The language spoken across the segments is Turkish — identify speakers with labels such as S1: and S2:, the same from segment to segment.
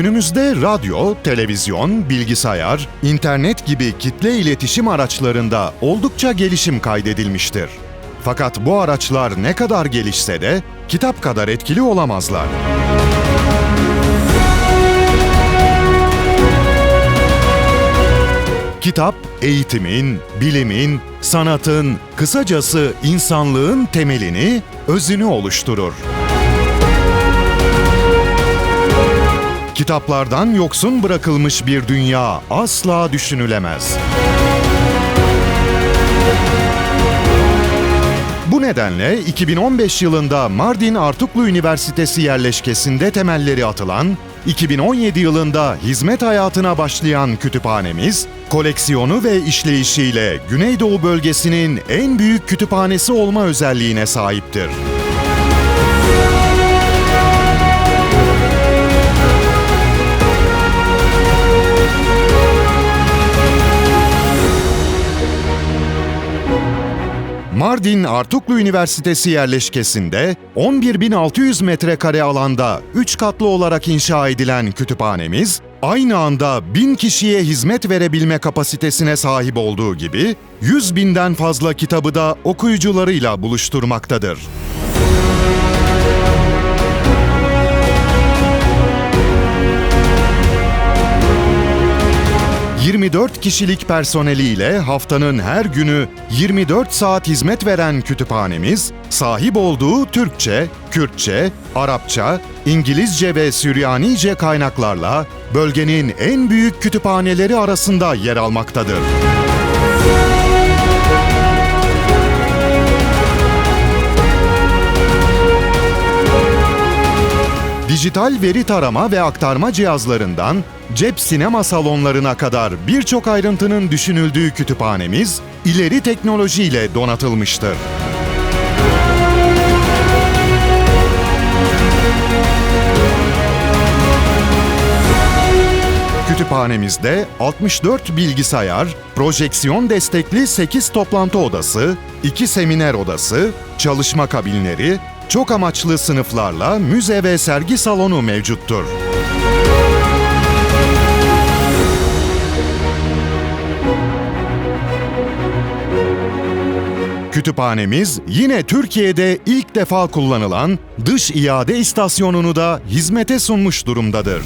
S1: Günümüzde radyo, televizyon, bilgisayar, internet gibi kitle iletişim araçlarında oldukça gelişim kaydedilmiştir. Fakat bu araçlar ne kadar gelişse de kitap kadar etkili olamazlar. Kitap, eğitimin, bilimin, sanatın, kısacası insanlığın temelini, özünü oluşturur. Kitaplardan yoksun bırakılmış bir dünya asla düşünülemez. Bu nedenle 2015 yılında Mardin Artuklu Üniversitesi yerleşkesinde temelleri atılan, 2017 yılında hizmet hayatına başlayan kütüphanemiz, koleksiyonu ve işleyişiyle Güneydoğu bölgesinin en büyük kütüphanesi olma özelliğine sahiptir. Mardin Artuklu Üniversitesi yerleşkesinde 11.600 metrekare alanda 3 katlı olarak inşa edilen kütüphanemiz, aynı anda 1000 kişiye hizmet verebilme kapasitesine sahip olduğu gibi 100 binden fazla kitabı da okuyucularıyla buluşturmaktadır. 24 kişilik personeliyle haftanın her günü 24 saat hizmet veren kütüphanemiz, sahip olduğu Türkçe, Kürtçe, Arapça, İngilizce ve Süryanice kaynaklarla bölgenin en büyük kütüphaneleri arasında yer almaktadır. Dijital veri tarama ve aktarma cihazlarından cep sinema salonlarına kadar birçok ayrıntının düşünüldüğü kütüphanemiz ileri teknolojiyle donatılmıştır. Kütüphanemizde 64 bilgisayar, projeksiyon destekli 8 toplantı odası, 2 seminer odası, çalışma kabinleri, çok amaçlı sınıflarla müze ve sergi salonu mevcuttur. Kütüphanemiz yine Türkiye'de ilk defa kullanılan dış iade istasyonunu da hizmete sunmuş durumdadır.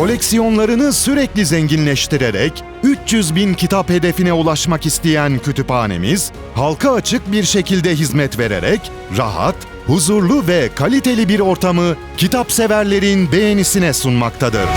S1: Koleksiyonlarını sürekli zenginleştirerek 300 bin kitap hedefine ulaşmak isteyen kütüphanemiz, halka açık bir şekilde hizmet vererek rahat, huzurlu ve kaliteli bir ortamı kitap severlerin beğenisine sunmaktadır.